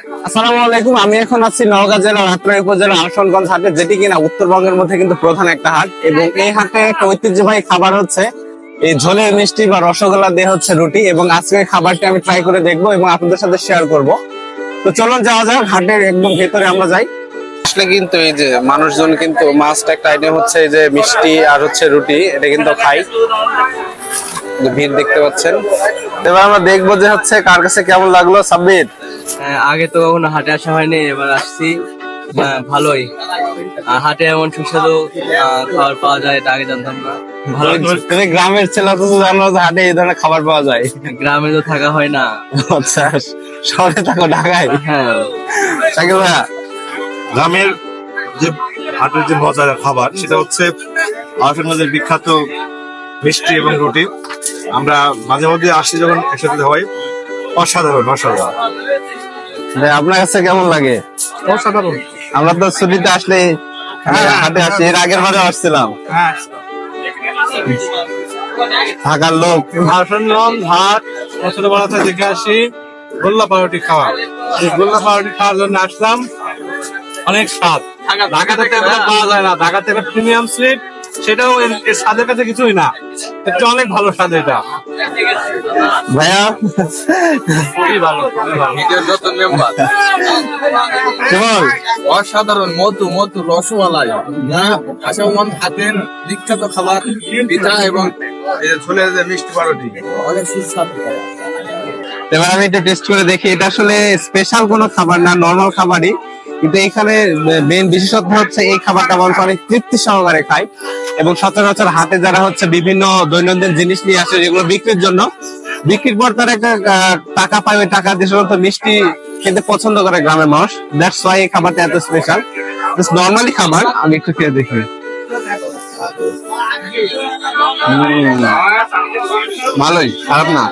আসসালামু আলাইকুম আমি এখন আছি নওগাঁ জেলার আত্রাই উপজেলার আরশনগঞ্জ হাটে যেটি কিনা উত্তরবঙ্গের মধ্যে কিন্তু প্রধান একটা হাট। এবং এই হাটে একটা ঐতিহ্যবাহী খাবার হচ্ছে এই ঝোলের মিষ্টি বা রসগোল্লা দিয়ে হচ্ছে রুটি। এবং আজকে খাবারটি আমি ট্রাই করে দেখব এবং আপনাদের সাথে শেয়ার করব। তো চলুন যাওয়া যাক হাটের একদম ভেতরে আমরা যাই। আসলে কিন্তু এই যে মানুষজন কিন্তু মাস্ট একটা আইটেম হচ্ছে এই যে মিষ্টি আর হচ্ছে রুটি এটা কিন্তু খাই। ভিড় দেখতে পাচ্ছেন। এবার আমরা দেখব যে হচ্ছে কার কাছে কেমন লাগল সাব্বির? আগে তো কখনো হাটে আসা হয়নি এবার আসছি। হ্যাঁ, ভালোই। হাটে এমন সুস্বাদু খাবার পাওয়া যায় এটা আগে জানতাম না। ভালো গ্রামের ছেলে তো জানো হাটে এই ধরনের খাবার পাওয়া যায়। গ্রামে তো থাকা হয় না। আচ্ছা শহরে থাকো ঢাকায়? হ্যাঁ। ভাইয়া। গ্রামের যে হাটের যে মজার খাবার সেটা হচ্ছে আসানগঞ্জের বিখ্যাত মিষ্টি এবং রুটি। আমরা মাঝে মধ্যে আসি যখন একসাথে হয় অসাধারণ অসাধারণ। আপনার কাছে কেমন লাগে? অসাধারণ। আমরা তো ছুটিতে আসলে হাটে আসি। এর আগের বারে আসছিলাম। হ্যাঁ। ঢাকার লোক। আসানগঞ্জ হাট ছোটবেলা থেকে দেখে আসি গোল্লা পাউরুটি খাওয়া। এই গোল্লা পাউরুটি খাওয়ার জন্য আসলাম। অনেক স্বাদ। ঢাকাতে পাওয়া যায় না। ঢাকাতে একটা প্রিমিয়াম সুইট সেটাও এর- স্বাদের কাছে কিছুই না। এটা অনেক ভালো স্বাদ এটা। ভাইয়া? খুবই ভালো খুবই ভালো। কেমন? অসাধারণ মধু মধু রসমালাই। আসামন হাতের বিখ্যাত খাবার পিঠা এবং এই যে যে মিষ্টি পাউরুটি। অনেক সুস্বাদু। এবার আমি এটা টেস্ট করে দেখি এটা আসলে স্পেশাল কোনো খাবার না নর্মাল খাবারই। কিন্তু এখানে মেন বিশেষত্ব হচ্ছে এই খাবারটা মানুষ অনেক তৃপ্তি সহকারে খায় এবং সচরাচর হাতে যারা হচ্ছে বিভিন্ন দৈনন্দিন জিনিস নিয়ে আসে যেগুলো বিক্রির জন্য, বিক্রির পর তারা একটা টাকা পায় ওই টাকা দিয়ে সাধারণত মিষ্টি খেতে পছন্দ করে গ্রামের মানুষ। দ্যাটস ওয়াই এই খাবারটা এত স্পেশাল নর্মালি খাবার। আমি একটু খেয়ে দেখি। ভালোই, খারাপ না।